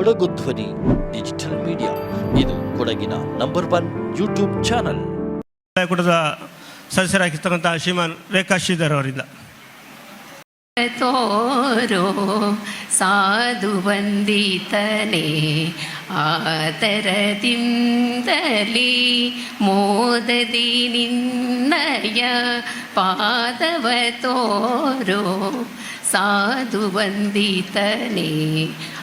ಕೊಡಗು ಧ್ವನಿ digital media. ಇದು ಕೊಡಗಿನ ನಂಬರ್ ಒನ್ ಯೂಟ್ಯೂಬ್ ಚಾನಲ್. ಕೂಟದ ಸದಸ್ಯರಾಗಿರ್ತಕ್ಕಂಥ ಶ್ರೀಮಾನ್ ರೇಖಾ ಶ್ರೀಧರ್ ಅವರಿಂದ. ತೋರೋ ಸಾಧು ವಂದಿತನೆ ಆತರದಿಂದಲಿ ಮೋದದಿ ನಿನ್ನಯ ಪಾದವ ತೋರೋ ಸಾಧು ವಂದಿತನೆ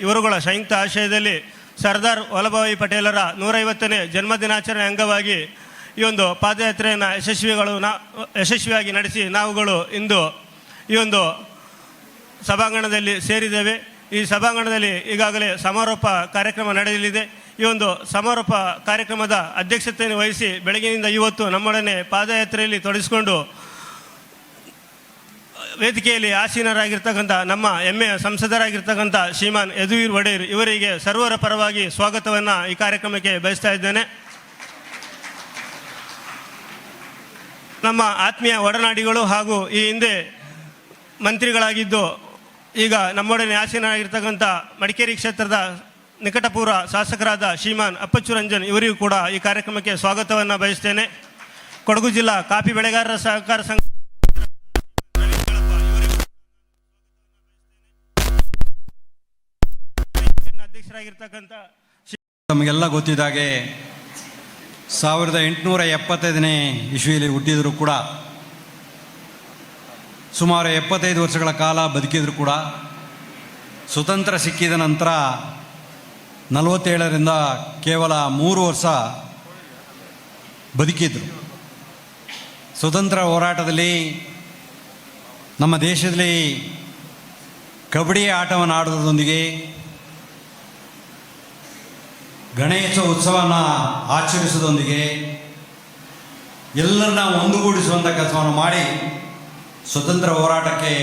ಇವರುಗಳ ಸಂಯುಕ್ತ ಆಶಯದಲ್ಲಿ ಸರ್ದಾರ್ ವಲ್ಲಭಭಾಯಿ ಪಟೇಲರ ನೂರೈವತ್ತನೇ ಜನ್ಮದಿನಾಚರಣೆ ಅಂಗವಾಗಿ ಈ ಒಂದು ಪಾದಯಾತ್ರೆಯನ್ನು ಯಶಸ್ವಿಗಳು ನಾ, ಯಶಸ್ವಿಯಾಗಿ ನಡೆಸಿ ನಾವುಗಳು ಇಂದು ಈ ಒಂದು ಸಭಾಂಗಣದಲ್ಲಿ ಸೇರಿದ್ದೇವೆ. ಈ ಸಭಾಂಗಣದಲ್ಲಿ ಈಗಾಗಲೇ ಸಮಾರೋಪ ಕಾರ್ಯಕ್ರಮ ನಡೆಯಲಿದೆ. ಈ ಒಂದು ಸಮಾರೋಪ ಕಾರ್ಯಕ್ರಮದ ಅಧ್ಯಕ್ಷತೆಯನ್ನು ವಹಿಸಿ ಬೆಳಗಿನಿಂದ ಇವತ್ತು ನಮ್ಮೊಡನೆ ಪಾದಯಾತ್ರೆಯಲ್ಲಿ ತೊಡಗಿಸಿಕೊಂಡು ವೇದಿಕೆಯಲ್ಲಿ ಆಸೀನರಾಗಿರ್ತಕ್ಕಂಥ ನಮ್ಮ ಹೆಮ್ಮೆಯ ಸಂಸದರಾಗಿರ್ತಕ್ಕಂಥ ಶ್ರೀಮಾನ್ ಯದುವೀರ್ ಒಡೆಯರ್ ಇವರಿಗೆ ಸರ್ವರ ಪರವಾಗಿ ಸ್ವಾಗತವನ್ನು ಈ ಕಾರ್ಯಕ್ರಮಕ್ಕೆ ಬಯಸ್ತಾ ಇದ್ದೇನೆ. ನಮ್ಮ ಆತ್ಮೀಯ ಒಡನಾಡಿಗಳು ಹಾಗೂ ಈ ಹಿಂದೆ ಮಂತ್ರಿಗಳಾಗಿದ್ದು ಈಗ ನಮ್ಮೊಡನೆ ಆಸೀನರಾಗಿರ್ತಕ್ಕಂಥ ಮಡಿಕೇರಿ ಕ್ಷೇತ್ರದ ನಿಕಟಪೂರ್ವ ಶಾಸಕರಾದ ಶ್ರೀಮಾನ್ ಅಪ್ಪಚ್ಚು ರಂಜನ್ ಇವರಿಗೂ ಕೂಡ ಈ ಕಾರ್ಯಕ್ರಮಕ್ಕೆ ಸ್ವಾಗತವನ್ನು ಬಯಸ್ತೇನೆ. ಕೊಡಗು ಜಿಲ್ಲಾ ಕಾಫಿ ಬೆಳೆಗಾರರ ಸಹಕಾರ ಸಂಘ ನಮಗೆಲ್ಲ ಗೊತ್ತಿದ್ದಾಗೆ ಸಾವಿರದ ಎಂಟುನೂರ ಎಪ್ಪತ್ತೈದನೇ ಇಸವಿಯಲ್ಲಿ ಹುಟ್ಟಿದರೂ ಕೂಡ, ಸುಮಾರು ಎಪ್ಪತ್ತೈದು ವರ್ಷಗಳ ಕಾಲ ಬದುಕಿದ್ರು ಕೂಡ, ಸ್ವತಂತ್ರ ಸಿಕ್ಕಿದ ನಂತರ ನಲವತ್ತೇಳರಿಂದ ಕೇವಲ ಮೂರು ವರ್ಷ ಬದುಕಿದ್ರು. ಸ್ವತಂತ್ರ ಹೋರಾಟದಲ್ಲಿ ನಮ್ಮ ದೇಶದಲ್ಲಿ ಕಬಡ್ಡಿ ಆಟವನ್ನು ಆಡೋದ್ರೊಂದಿಗೆ ಗಣೇಶ ಉತ್ಸವನ ಆಚರಿಸೋದೊಂದಿಗೆ ಎಲ್ಲರನ್ನ ಒಂದುಗೂಡಿಸುವಂಥ ಕೆಲಸವನ್ನು ಮಾಡಿ, ಸ್ವತಂತ್ರ ಹೋರಾಟಕ್ಕೆ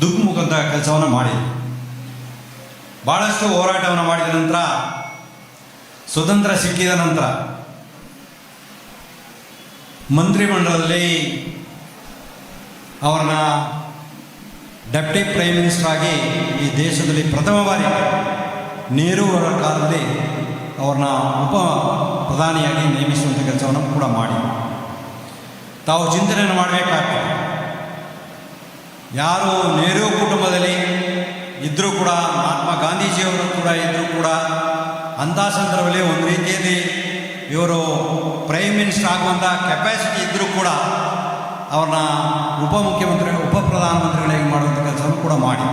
ದುಗ್ಮುಖಂತ ಕೆಲಸವನ್ನು ಮಾಡಿ. ಭಾಳಷ್ಟು ಹೋರಾಟವನ್ನು ಮಾಡಿದ ನಂತರ, ಸ್ವತಂತ್ರ ಸಿಕ್ಕಿದ ನಂತರ ಮಂತ್ರಿಮಂಡಲದಲ್ಲಿ ಅವರನ್ನ ಡೆಪ್ಟಿ ಪ್ರೈಮ್ ಮಿನಿಸ್ಟರ್ ಆಗಿ ಈ ದೇಶದಲ್ಲಿ ಪ್ರಥಮ ಬಾರಿ ನೆಹರು ಅವರ ಕಾಲದಲ್ಲಿ ಅವ್ರನ್ನ ಉಪ ಪ್ರಧಾನಿಯಾಗಿ ನೇಮಿಸುವಂಥ ಕೆಲಸವನ್ನು ಕೂಡ ಮಾಡಿ. ತಾವು ಚಿಂತನೆಯನ್ನು ಮಾಡಬೇಕಾಗ್ತದೆ. ಯಾರು ನೆಹರು ಕುಟುಂಬದಲ್ಲಿ ಇದ್ದರೂ ಕೂಡ, ಮಹಾತ್ಮ ಗಾಂಧೀಜಿಯವರು ಕೂಡ ಇದ್ದರೂ ಕೂಡ, ಅಂಥ ಸಂದರ್ಭದಲ್ಲಿ ಒಂದು ರೀತಿಯಲ್ಲಿ ಇವರು ಪ್ರೈಮ್ ಮಿನಿಸ್ಟರ್ ಆಗುವಂಥ ಕೆಪಾಸಿಟಿ ಇದ್ದರೂ ಕೂಡ ಅವ್ರನ್ನ ಉಪಮುಖ್ಯಮಂತ್ರಿ ಉಪ ಪ್ರಧಾನಮಂತ್ರಿಗಳಾಗಿ ಮಾಡುವಂಥ ಕೆಲಸವನ್ನು ಕೂಡ ಮಾಡಿ.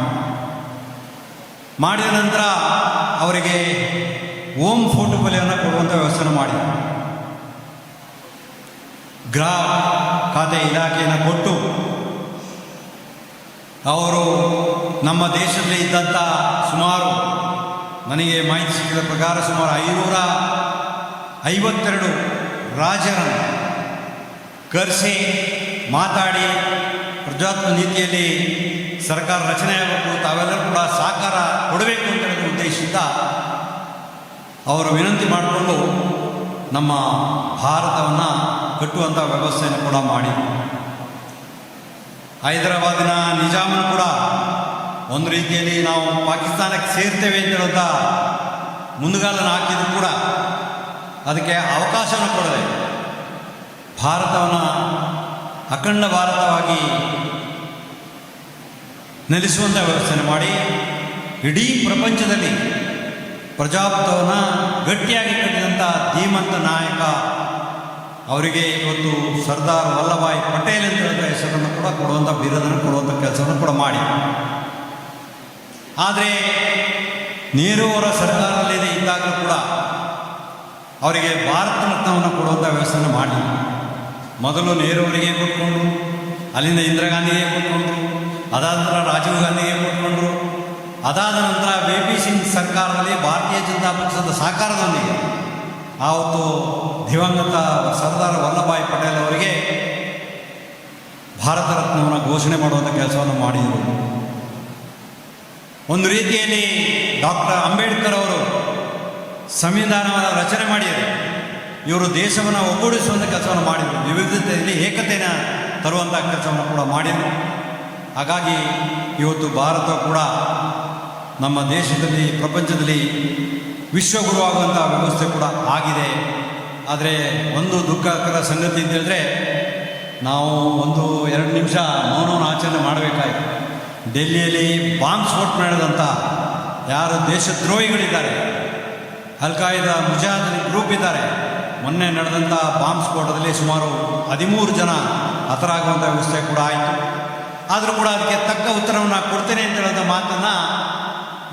ಮಾಡಿದ ನಂತರ ಅವರಿಗೆ ಓಂ ಫೋಟೋ ಬೆಲೆಯನ್ನು ಕೊಡುವಂಥ ವ್ಯವಸ್ಥೆಯನ್ನು ಮಾಡಿ ಗೃಹ ಖಾತೆ ಇಲಾಖೆಯನ್ನು ಕೊಟ್ಟು ಅವರು ನಮ್ಮ ದೇಶದಲ್ಲಿ ಇದ್ದಂಥ ಸುಮಾರು ನನಗೆ ಮಾಹಿತಿ ಸಿಕ್ಕಿದ ಪ್ರಕಾರ ಸುಮಾರು ಐನೂರ ಐವತ್ತೆರಡು ರಾಜರನ್ನು ಕರೆಸಿ ಮಾತಾಡಿ ಪ್ರಜಾತ್ಮ ನೀತಿಯಲ್ಲಿ ಸರ್ಕಾರ ರಚನೆ ಆಗಬೇಕು ತಾವೆಲ್ಲರೂ ಕೂಡ ಸಹಕಾರ ಕೊಡಬೇಕು ಅಂತ ಹೇಳೋ ಉದ್ದೇಶದಿಂದ ಅವರು ವಿನಂತಿ ಮಾಡಿಕೊಂಡು ನಮ್ಮ ಭಾರತವನ್ನು ಕಟ್ಟುವಂಥ ವ್ಯವಸ್ಥೆಯನ್ನು ಕೂಡ ಮಾಡಿ. ಹೈದರಾಬಾದಿನ ನಿಜಾಮನ್ ಕೂಡ ಒಂದು ರೀತಿಯಲ್ಲಿ ನಾವು ಪಾಕಿಸ್ತಾನಕ್ಕೆ ಸೇರ್ತೇವೆ ಅಂತ ಹೇಳುವಂಥ ಮುಂದುಗಾಲನ್ನು ಹಾಕಿದ್ರು ಕೂಡ ಅದಕ್ಕೆ ಅವಕಾಶವನ್ನು ಕೊಡದೆ ಭಾರತವನ್ನು ಅಖಂಡ ಭಾರತವಾಗಿ ನೆಲೆಸುವಂಥ ವ್ಯವಸ್ಥೆಯನ್ನು ಮಾಡಿ ಇಡೀ ಪ್ರಪಂಚದಲ್ಲಿ ಪ್ರಜಾಪ್ರಭುತ್ವವನ್ನು ಗಟ್ಟಿಯಾಗಿ ಕಟ್ಟಿದಂಥ ಧೀಮಂತ ನಾಯಕ ಅವರಿಗೆ ಇವತ್ತು ಸರ್ದಾರ್ ವಲ್ಲಭಾಯ್ ಪಟೇಲ್ ಅಂತ ಹೇಳುವಂಥ ಹೆಸರನ್ನು ಕೂಡ ಕೊಡುವಂಥ ಬಿರುದನ್ನು ಕೊಡುವಂಥ ಕೆಲಸವನ್ನು ಕೂಡ ಮಾಡಿ. ಆದರೆ ನೆಹರು ಅವರ ಸರ್ಕಾರದಲ್ಲಿದೆ ಇದ್ದಾಗಲೂ ಕೂಡ ಅವರಿಗೆ ಭಾರತ ರತ್ನವನ್ನು ಕೊಡುವಂಥ ವ್ಯವಸ್ಥೆಯನ್ನು ಮಾಡಿ ಮೊದಲು ನೆಹರು ಅವರಿಗೆ ಕೊಟ್ಕೊಂಡು, ಅಲ್ಲಿಂದ ಇಂದಿರಾ ಗಾಂಧಿಗೆ ಕೊಟ್ಕೊಂಡ್ರು ಅದಾದ ನಂತರ ರಾಜೀವ್ ಗಾಂಧಿಗೆ ಕೊಟ್ಕೊಂಡ್ರು ಅದಾದ ನಂತರ ಬಿ ಪಿ ಸಿಂಗ್ ಸರ್ಕಾರದಲ್ಲಿ ಭಾರತೀಯ ಜನತಾ ಪಕ್ಷದ ಸಹಕಾರದೊಂದಿಗೆ ಆವತ್ತು ದಿವಂಗತ ಸರ್ದಾರ್ ವಲ್ಲಭಾಯ್ ಪಟೇಲ್ ಅವರಿಗೆ ಭಾರತ ರತ್ನವನ್ನು ಘೋಷಣೆ ಮಾಡುವಂಥ ಕೆಲಸವನ್ನು ಮಾಡಿದರು. ಒಂದು ರೀತಿಯಲ್ಲಿ ಡಾಕ್ಟರ್ ಅಂಬೇಡ್ಕರ್ ಅವರು ಸಂವಿಧಾನವನ್ನು ರಚನೆ ಮಾಡಿದರು. ಇವರು ದೇಶವನ್ನು ಒಗ್ಗೂಡಿಸುವಂಥ ಕೆಲಸವನ್ನು ಮಾಡಿದರು. ವಿವಿಧತೆಯಲ್ಲಿ ಏಕತೆಯನ್ನು ತರುವಂಥ ಕೆಲಸವನ್ನು ಕೂಡ ಮಾಡಿದರು. ಹಾಗಾಗಿ ಇವತ್ತು ಭಾರತ ಕೂಡ ನಮ್ಮ ದೇಶದಲ್ಲಿ, ಪ್ರಪಂಚದಲ್ಲಿ ವಿಶ್ವಗುರು ಆಗುವಂಥ ವ್ಯವಸ್ಥೆ ಕೂಡ ಆಗಿದೆ. ಆದರೆ ಒಂದು ದುಃಖಕರ ಸಂಗತಿ ಅಂತ ಹೇಳಿದ್ರೆ, ನಾವು ಒಂದು ಎರಡು ನಿಮಿಷ ಮೌನವನ್ನು ಆಚರಣೆ ಮಾಡಬೇಕಾಯಿತು. ಡೆಲ್ಲಿಯಲ್ಲಿ ಬಾಂಬ್ ಸ್ಫೋಟ ಮಾಡಿದಂಥ ಯಾರು ದೇಶದ್ರೋಹಿಗಳಿದ್ದಾರೆ ಅಲ್ ಕಾಯ್ದಾ ಮುಜಾಹಿದೀನ್ ಗ್ರೂಪ್ ಇದ್ದಾರೆ ಮೊನ್ನೆ ನಡೆದಂಥ ಬಾಂಬ್ ಸ್ಫೋಟದಲ್ಲಿ ಸುಮಾರು ಹದಿಮೂರು ಜನ ಹತರಾಗುವಂಥ ವ್ಯವಸ್ಥೆ ಕೂಡ ಆಯಿತು. ಆದರೂ ಕೂಡ ಅದಕ್ಕೆ ತಕ್ಕ ಉತ್ತರವನ್ನು ಕೊಡ್ತೇನೆ ಅಂತ ಹೇಳಿದ ಮಾತನ್ನು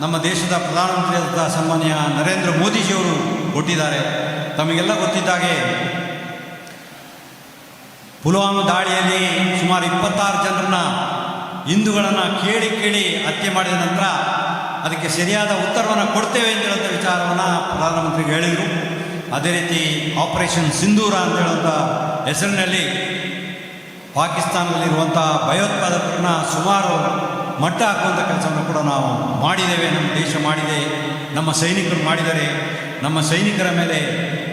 ನಮ್ಮ ದೇಶದ ಪ್ರಧಾನಮಂತ್ರಿಯಾದ ಸನ್ಮಾನ್ಯ ನರೇಂದ್ರ ಮೋದಿಜಿಯವರು ಕೊಟ್ಟಿದ್ದಾರೆ. ತಮಗೆಲ್ಲ ಗೊತ್ತಿದ್ದಾಗೆ ಪುಲ್ವಾಮ ದಾಳಿಯಲ್ಲಿ ಸುಮಾರು ಇಪ್ಪತ್ತಾರು ಜನರನ್ನ ಹಿಂದೂಗಳನ್ನು ಕೇಳಿ ಕೇಳಿ ಹತ್ಯೆ ಮಾಡಿದ ನಂತರ ಅದಕ್ಕೆ ಸರಿಯಾದ ಉತ್ತರವನ್ನು ಕೊಡ್ತೇವೆ ಅಂತ ಹೇಳುವಂಥ ವಿಚಾರವನ್ನು ಪ್ರಧಾನಮಂತ್ರಿಗೆ ಹೇಳಿದರು. ಅದೇ ರೀತಿ ಆಪರೇಷನ್ ಸಿಂಧೂರ ಅಂತ ಹೇಳುವಂಥ ಹೆಸರಿನಲ್ಲಿ ಪಾಕಿಸ್ತಾನದಲ್ಲಿರುವಂಥ ಭಯೋತ್ಪಾದಕರನ್ನ ಸುಮಾರು ಮಟ್ಟ ಹಾಕುವಂಥ ಕೆಲಸವನ್ನು ಕೂಡ ನಾವು ಮಾಡಿದ್ದೇವೆ, ನಮ್ಮ ದೇಶ ಮಾಡಿದೆ, ನಮ್ಮ ಸೈನಿಕರು ಮಾಡಿದರೆ ನಮ್ಮ ಸೈನಿಕರ ಮೇಲೆ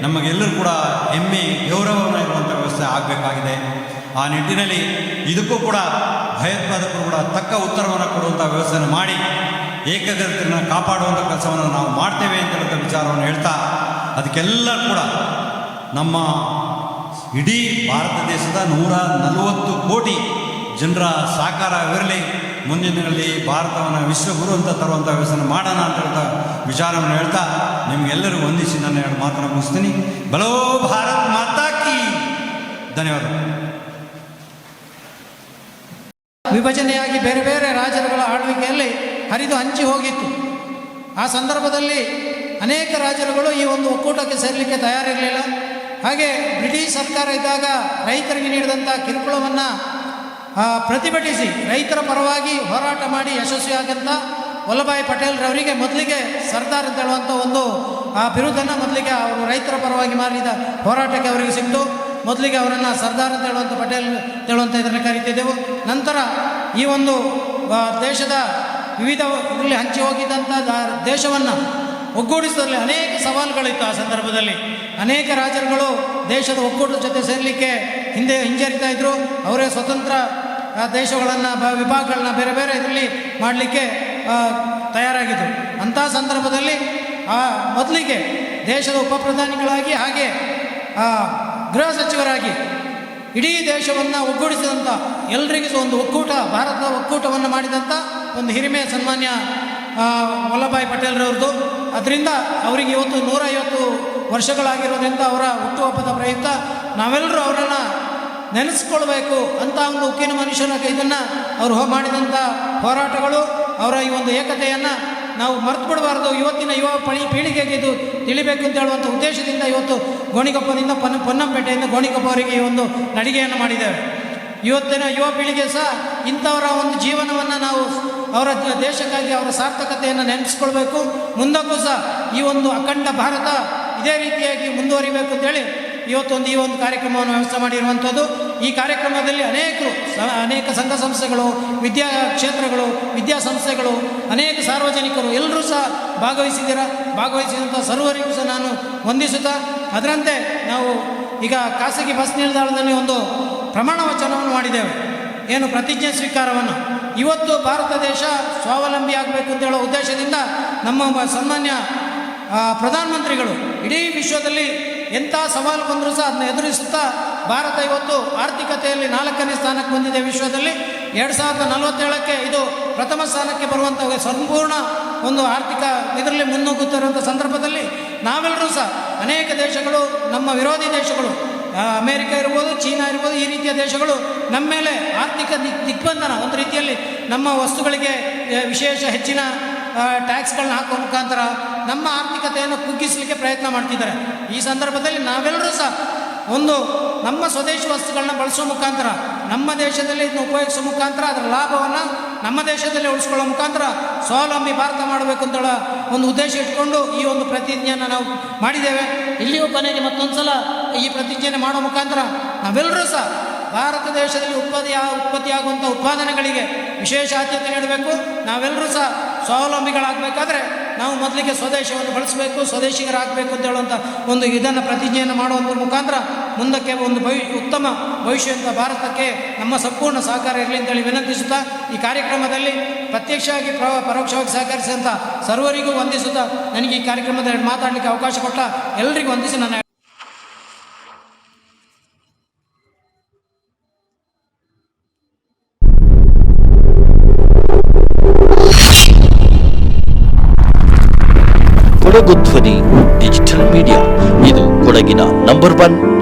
ನಮಗೆಲ್ಲರೂ ಕೂಡ ಹೆಮ್ಮೆ, ಗೌರವವನ್ನು ಇರುವಂಥ ವ್ಯವಸ್ಥೆ ಆಗಬೇಕಾಗಿದೆ. ಆ ನಿಟ್ಟಿನಲ್ಲಿ ಇದಕ್ಕೂ ಕೂಡ ಭಯೋತ್ಪಾದಕರು ಕೂಡ ತಕ್ಕ ಉತ್ತರವನ್ನು ಕೊಡುವಂಥ ವ್ಯವಸ್ಥೆಯನ್ನು ಮಾಡಿ, ಏಕಾಗ್ರತೆಯನ್ನು ಕಾಪಾಡುವಂಥ ಕೆಲಸವನ್ನು ನಾವು ಮಾಡ್ತೇವೆ ಅಂತ ವಿಚಾರವನ್ನು ಹೇಳ್ತಾ, ಅದಕ್ಕೆಲ್ಲ ಕೂಡ ನಮ್ಮ ಇಡೀ ಭಾರತ ದೇಶದ ನೂರ ನಲವತ್ತು ಕೋಟಿ ಜನರ ಸಾಕಾರವಿರಲಿ ಮುಂದಿನ ದಿನಗಳಲ್ಲಿ ಭಾರತವನ್ನು ವಿಶ್ವಗುರು ಅಂತ ತರುವಂಥ ವ್ಯವಸ್ಥೆ ಮಾಡೋಣ ಅಂತ ಹೇಳ್ತಾ ವಿಚಾರವನ್ನು ಹೇಳ್ತಾ ನಿಮಗೆಲ್ಲರೂ ವಂದಿಸಿ ನನ್ನ ಎರಡು ಮಾತನ್ನು ಮುಗಿಸ್ತೀನಿ. ಬಲೋ ಭಾರತ್ ಮಾತಾ ಕಿ. ಧನ್ಯವಾದ ವಿಭಜನೆಯಾಗಿ ಬೇರೆ ಬೇರೆ ರಾಜರುಗಳ ಆಳ್ವಿಕೆಯಲ್ಲಿ ಹರಿದು ಹಂಚಿ ಹೋಗಿತ್ತು. ಆ ಸಂದರ್ಭದಲ್ಲಿ ಅನೇಕ ರಾಜರುಗಳು ಈ ಒಂದು ಒಕ್ಕೂಟಕ್ಕೆ ಸೇರಲಿಕ್ಕೆ ತಯಾರಿರಲಿಲ್ಲ. ಹಾಗೆ ಬ್ರಿಟಿಷ್ ಸರ್ಕಾರ ಇದ್ದಾಗ ರೈತರಿಗೆ ನೀಡಿದಂಥ ಕಿರುಕುಳವನ್ನು ಪ್ರತಿಭಟಿಸಿ ರೈತರ ಪರವಾಗಿ ಹೋರಾಟ ಮಾಡಿ ಯಶಸ್ವಿಯಾಗಂತ ವಲ್ಲಭಾಯ್ ಪಟೇಲ್ರವರಿಗೆ ಮೊದಲಿಗೆ ಸರ್ದಾರ್ ಅಂತ ಹೇಳುವಂಥ ಒಂದು, ಆ, ಬಿರುದನ್ನು ಮೊದಲಿಗೆ ಅವರು ರೈತರ ಪರವಾಗಿ ಮಾಡಿದ ಹೋರಾಟಕ್ಕೆ ಅವರಿಗೆ ಸಿಕ್ತು. ಮೊದಲಿಗೆ ಅವರನ್ನು ಸರ್ದಾರ್ ಅಂತ ಹೇಳುವಂಥ ಪಟೇಲ್ ಹೇಳುವಂಥ ಇದನ್ನು ಕರಿತಿದ್ದೆವು. ನಂತರ ಈ ಒಂದು ದೇಶದ ವಿವಿಧ ಹಂಚಿ ಹೋಗಿದ್ದಂಥ ದೇಶವನ್ನು ಒಗ್ಗೂಡಿಸುವಲ್ಲಿ ಅನೇಕ ಸವಾಲುಗಳಿತ್ತು ಆ ಸಂದರ್ಭದಲ್ಲಿ. ಅನೇಕ ರಾಜರುಗಳು ದೇಶದ ಒಕ್ಕೂಟದ ಜೊತೆ ಸೇರಲಿಕ್ಕೆ ಹಿಂದೆ ಹಿಂಜರಿತಾ ಇದ್ದರು ಅವರೇ ಸ್ವತಂತ್ರ ದೇಶಗಳನ್ನು, ಬ, ವಿಭಾಗಗಳನ್ನ ಬೇರೆ ಬೇರೆ ಇದರಲ್ಲಿ ಮಾಡಲಿಕ್ಕೆ ತಯಾರಾಗಿದ್ದರು ಅಂಥ ಸಂದರ್ಭದಲ್ಲಿ, ಆ, ಮೊದಲಿಗೆ ದೇಶದ ಉಪಪ್ರಧಾನಿಗಳಾಗಿ ಹಾಗೆ ಗೃಹ ಸಚಿವರಾಗಿ ಇಡೀ ದೇಶವನ್ನು ಒಗ್ಗೂಡಿಸಿದಂಥ, ಎಲ್ರಿಗೂ ಒಂದು ಒಕ್ಕೂಟ, ಭಾರತದ ಒಕ್ಕೂಟವನ್ನು ಮಾಡಿದಂಥ ಒಂದು ಹಿರಿಮೆಯ ಸನ್ಮಾನ್ಯ ವಲ್ಲಭಾಯ್ ಪಟೇಲ್ರವ್ರದ್ದು. ಅದರಿಂದ ಅವರಿಗೆ ಇವತ್ತು ನೂರೈವತ್ತು ವರ್ಷಗಳಾಗಿರೋದ್ರಿಂದ ಅವರ ಹುಟ್ಟುಹಬ್ಬದ ಪ್ರಯುಕ್ತ ನಾವೆಲ್ಲರೂ ಅವರನ್ನು ನೆನೆಸ್ಕೊಳ್ಬೇಕು ಅಂತ ಒಂದು ಉಕ್ಕಿನ ಮನುಷ್ಯನ ಇದನ್ನು ಅವರು ಮಾಡಿದಂಥ ಹೋರಾಟಗಳು, ಅವರ ಈ ಒಂದು ಏಕತೆಯನ್ನು ನಾವು ಮರ್ತು ಬಿಡಬಾರ್ದು. ಇವತ್ತಿನ ಯುವ ಪಳಿ ಪೀಳಿಗೆಗೆ ಇದು ತಿಳಿಬೇಕು ಅಂತ ಹೇಳುವಂಥ ಉದ್ದೇಶದಿಂದ ಇವತ್ತು ಗೋಣಿಕೊಪ್ಪದಿಂದ ಪೊನ್ನ ಪೊನ್ನಂಪೇಟೆಯಿಂದ ಗೋಣಿಕೊಪ್ಪವರಿಗೆ ಈ ಒಂದು ನಡಿಗೆಯನ್ನು ಮಾಡಿದ್ದೇವೆ. ಇವತ್ತಿನ ಯುವ ಪೀಳಿಗೆ ಸಹ ಇಂಥವರ ಒಂದು ಜೀವನವನ್ನು ನಾವು ಅವರ ದೇಶಕ್ಕಾಗಿ ಅವರ ಸಾರ್ಥಕತೆಯನ್ನು ನೆನೆಸ್ಕೊಳ್ಬೇಕು. ಮುಂದಕ್ಕೂ ಸಹ ಈ ಒಂದು ಅಖಂಡ ಭಾರತ ಇದೇ ರೀತಿಯಾಗಿ ಮುಂದುವರಿಬೇಕು ಅಂತೇಳಿ ಇವತ್ತೊಂದು ಈ ಒಂದು ಕಾರ್ಯಕ್ರಮವನ್ನು ವ್ಯವಸ್ಥೆ ಮಾಡಿರುವಂಥದ್ದು. ಈ ಕಾರ್ಯಕ್ರಮದಲ್ಲಿ ಅನೇಕರು ಅನೇಕ ಸಂಘ ಸಂಸ್ಥೆಗಳು, ವಿದ್ಯಾ ಕ್ಷೇತ್ರಗಳು ವಿದ್ಯಾಸಂಸ್ಥೆಗಳು ಅನೇಕ ಸಾರ್ವಜನಿಕರು ಎಲ್ಲರೂ ಸಹ ಭಾಗವಹಿಸಿದ್ದೀರ. ಭಾಗವಹಿಸಿದಂಥ ಸರ್ವರಿಗೂ ಸಹ ನಾನು ವಂದಿಸುತ್ತಾ, ಅದರಂತೆ ನಾವು ಈಗ ಖಾಸಗಿ ಬಸ್ ನಿಲ್ದಾಣದಲ್ಲಿ ಒಂದು ಪ್ರಮಾಣ ವಚನವನ್ನು ಮಾಡಿದ್ದೇವೆ. ಏನು ಪ್ರತಿಜ್ಞೆ ಸ್ವೀಕಾರವನ್ನು. ಇವತ್ತು ಭಾರತ ದೇಶ ಸ್ವಾವಲಂಬಿ ಆಗಬೇಕು ಅಂತ ಹೇಳೋ ಉದ್ದೇಶದಿಂದ ನಮ್ಮ ಸನ್ಮಾನ್ಯ ಪ್ರಧಾನಮಂತ್ರಿಗಳು ಇಡೀ ವಿಶ್ವದಲ್ಲಿ ಎಂಥ ಸವಾಲು ಬಂದರೂ ಸಹ ಅದನ್ನ ಎದುರಿಸುತ್ತಾ ಭಾರತ ಇವತ್ತು ಆರ್ಥಿಕತೆಯಲ್ಲಿ ನಾಲ್ಕನೇ ಸ್ಥಾನಕ್ಕೆ ಬಂದಿದೆ ವಿಶ್ವದಲ್ಲಿ. ಎರಡು ಸಾವಿರದ ನಲವತ್ತೇಳಕ್ಕೆ ಇದು ಪ್ರಥಮ ಸ್ಥಾನಕ್ಕೆ ಬರುವಂಥ ಸಂಪೂರ್ಣ ಒಂದು ಆರ್ಥಿಕ ಇದರಲ್ಲಿ ಮುನ್ನುಗ್ಗುತ್ತಿರುವಂಥ ಸಂದರ್ಭದಲ್ಲಿ ನಾವೆಲ್ಲರೂ ಸಹ ಅನೇಕ ದೇಶಗಳು, ನಮ್ಮ ವಿರೋಧಿ ದೇಶಗಳು ಅಮೇರಿಕ ಇರ್ಬೋದು, ಚೀನಾ ಇರ್ಬೋದು, ಈ ರೀತಿಯ ದೇಶಗಳು ನಮ್ಮ ಮೇಲೆ ಆರ್ಥಿಕ ದಿಗ್ ದಿಗ್ಬಂಧನ ಒಂದು ರೀತಿಯಲ್ಲಿ ನಮ್ಮ ವಸ್ತುಗಳಿಗೆ ವಿಶೇಷ ಹೆಚ್ಚಿನ ಟ್ಯಾಕ್ಸ್ಗಳನ್ನ ಹಾಕುವ ಮುಖಾಂತರ ನಮ್ಮ ಆರ್ಥಿಕತೆಯನ್ನು ಕುಗ್ಗಿಸಲಿಕ್ಕೆ ಪ್ರಯತ್ನ ಮಾಡ್ತಿದ್ದಾರೆ. ಈ ಸಂದರ್ಭದಲ್ಲಿ ನಾವೆಲ್ಲರೂ ಸಹ ಒಂದು ನಮ್ಮ ಸ್ವದೇಶಿ ವಸ್ತುಗಳನ್ನ ಬಳಸುವ ಮುಖಾಂತರ, ನಮ್ಮ ದೇಶದಲ್ಲಿ ಇದನ್ನು ಉಪಯೋಗಿಸುವ ಮುಖಾಂತರ, ಅದರ ಲಾಭವನ್ನು ನಮ್ಮ ದೇಶದಲ್ಲಿ ಉಳಿಸ್ಕೊಳ್ಳೋ ಮುಖಾಂತರ ಸ್ವಾವಲಂಬಿ ಭಾರತ ಮಾಡಬೇಕು ಅಂತ ಒಂದು ಉದ್ದೇಶ ಇಟ್ಕೊಂಡು ಈ ಒಂದು ಪ್ರತಿಜ್ಞೆಯನ್ನು ನಾವು ಮಾಡಿದ್ದೇವೆ. ಇಲ್ಲಿಯೂ ಕೊನೆಗೆ ಮತ್ತೊಂದು ಸಲ ಈ ಪ್ರತಿಜ್ಞೆಯನ್ನು ಮಾಡೋ ಮುಖಾಂತರ ನಾವೆಲ್ಲರೂ ಸಹ ಭಾರತ ದೇಶದಲ್ಲಿ ಉತ್ಪತ್ತಿ ಉತ್ಪತ್ತಿಯಾಗುವಂಥ ಉತ್ಪಾದನೆಗಳಿಗೆ ವಿಶೇಷ ಆದ್ಯತೆ ನೀಡಬೇಕು. ನಾವೆಲ್ಲರೂ ಸಹ ಸ್ವಾವಲಂಬಿಗಳಾಗಬೇಕಾದ್ರೆ ನಾವು ಮೊದಲಿಗೆ ಸ್ವದೇಶವನ್ನು ಬಳಸಬೇಕು, ಸ್ವದೇಶಿಗರಾಗಬೇಕು ಅಂತ ಹೇಳುವಂಥ ಒಂದು ಇದನ್ನು ಪ್ರತಿಜ್ಞೆಯನ್ನು ಮಾಡುವಂಥ ಮುಖಾಂತರ ಮುಂದಕ್ಕೆ ಒಂದು ಭವಿ, ಉತ್ತಮ ಭವಿಷ್ಯವಂತ ಭಾರತಕ್ಕೆ ನಮ್ಮ ಸಂಪೂರ್ಣ ಸಹಕಾರ ಇರಲಿ ಅಂತೇಳಿ ವಿನಂತಿಸುತ್ತಾ ಈ ಕಾರ್ಯಕ್ರಮದಲ್ಲಿ ಪ್ರತ್ಯಕ್ಷವಾಗಿ ಪ್ರ, ಪರೋಕ್ಷವಾಗಿ ಸಹಕರಿಸಿದಂಥ ಸರ್ವರಿಗೂ ವಂದಿಸುತ್ತಾ ನನಗೆ ಈ ಕಾರ್ಯಕ್ರಮದಲ್ಲಿ ಮಾತಾಡಲಿಕ್ಕೆ ಅವಕಾಶ ಕೊಟ್ಟ ಎಲ್ಲರಿಗೂ ವಂದಿಸಿ ನನ್ನ